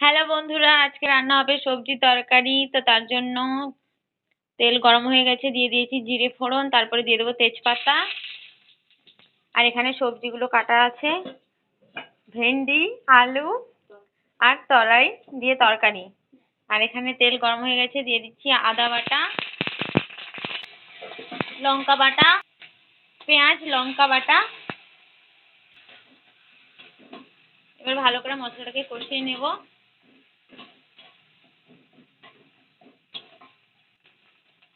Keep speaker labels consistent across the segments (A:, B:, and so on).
A: Hello বন্ধুরা, আজকে রান্না হবে সবজি তরকারি। তো তার জন্য তেল গরম হয়ে গেছে, দিয়ে দিয়েছি জিরে ফোড়ন, তারপরে দিয়ে দেবো তেজপাতা। আর এখানে সবজিগুলো কাটা আছে। ভেন্ডি, আলু আর তরাই দিয়ে তরকারি। আর এখানে তেল গরম হয়ে গেছে, দিয়ে দিচ্ছি আদা বাটা, লঙ্কা বাটা, পেঁয়াজ, লঙ্কা বাটা। এবার ভালো করে মশলাটাকে কষিয়ে নেব।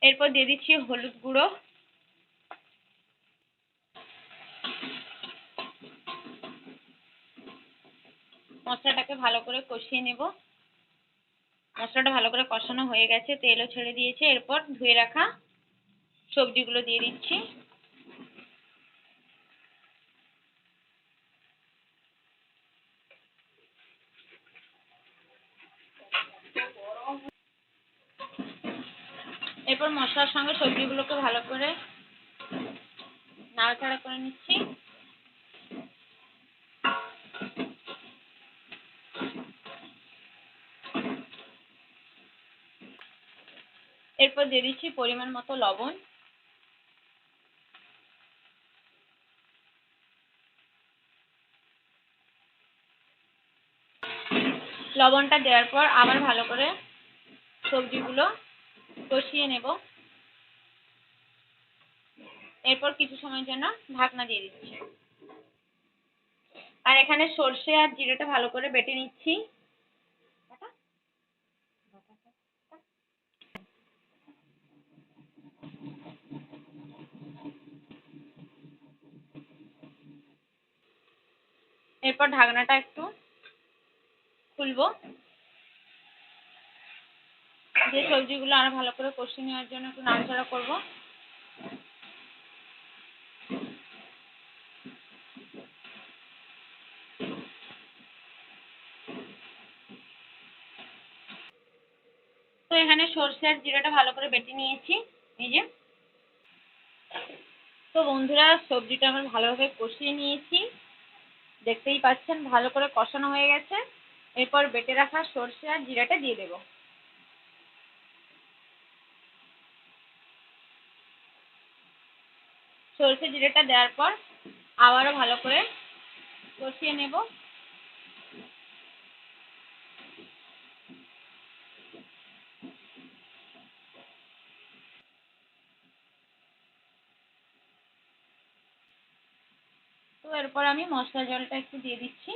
A: এরপর দিয়ে দিচ্ছি হলুদ গুঁড়ো। মশলাটাকে ভালো করে কষিয়ে নেব। মশলাটা ভালো করে কষানো হয়ে গেছে, তেলও ছেড়ে দিয়েছে। এরপর ধুয়ে রাখা সবজিগুলো দিয়ে দিচ্ছি। এরপর মশলার সঙ্গে সবজিগুলোকে ভালো করে নাড়াচাড়া করে নিচ্ছি। এরপর দিয়ে দিচ্ছি পরিমাণ মতো লবণ। লবণটা দেওয়ার পর আবার ভালো করে সবজিগুলো কষিয়ে নেব। এরপর কিছু সময়ের জন্য ঢাকনা দিয়ে দিচ্ছি। আর এখানে সর্ষে আর জিরেটা ভালো করে বেটে নিচ্ছি। এরপর ঢাকনাটা একটু খুলবো। যে সবজিগুলো আরও ভালো করে কষিয়ে নেওয়ার জন্য একটু নাড়াচাড়া করব। তো এখানে সর্ষে আর জিরাটা ভালো করে বেটে নিয়েছি, এই যে। তো বন্ধুরা, সবজিটা আমার ভালোভাবে কষিয়ে নিয়েছি। দেখতেই পাচ্ছেন, ভালো করে কষানো হয়ে গেছে। এরপর বেটে রাখা সর্ষে আর জিরাটা দিয়ে দেবো। সরষে জিরেটা দেওয়ার পর আবারও ভালো করে কষিয়ে নেব। তো এরপর আমি মশলা জলটা একটু দিয়ে দিচ্ছি।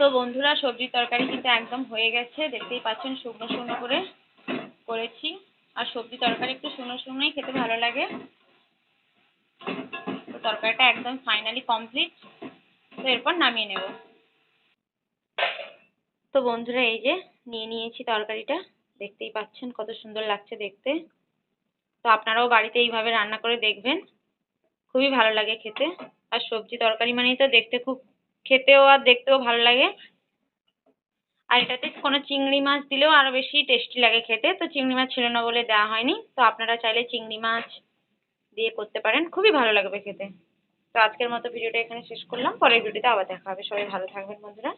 A: তো বন্ধুরা সবজির তরকারি কিন্তু একদম হয়ে গেছে। দেখতেই পাচ্ছেন, শুকনো শুকনো করে করেছি। আর সবজি তরকারি একটু শুকনো শুকনোই খেতে ভালো লাগে। তো তরকারিটা একদম ফাইনালি কমপ্লিট তো এরপর নামিয়ে নেব। তো বন্ধুরা, এই যে নিয়ে নিয়েছি তরকারিটা। দেখতেই পাচ্ছেন কত সুন্দর লাগছে দেখতে। তো আপনারাও বাড়িতে এইভাবে রান্না করে দেখবেন। খুবই ভালো লাগে খেতে। আর সবজি তরকারি মানেই তো দেখতে খুব খেতেও আর দেখতেও ভালো লাগে। আর এটাতে কোনো চিংড়ি মাছ দিলেও আরও বেশি টেস্টি লাগে খেতে। তো চিংড়ি মাছ ছিল না বলে দেওয়া হয়নি। তো আপনারা চাইলে চিংড়ি মাছ দিয়ে করতে পারেন। খুবই ভালো লাগবে খেতে। তো আজকের মতো ভিডিওটা এখানে শেষ করলাম। পরের ভিডিওতে আবার দেখা হবে। সবাই ভালো থাকবেন বন্ধুরা।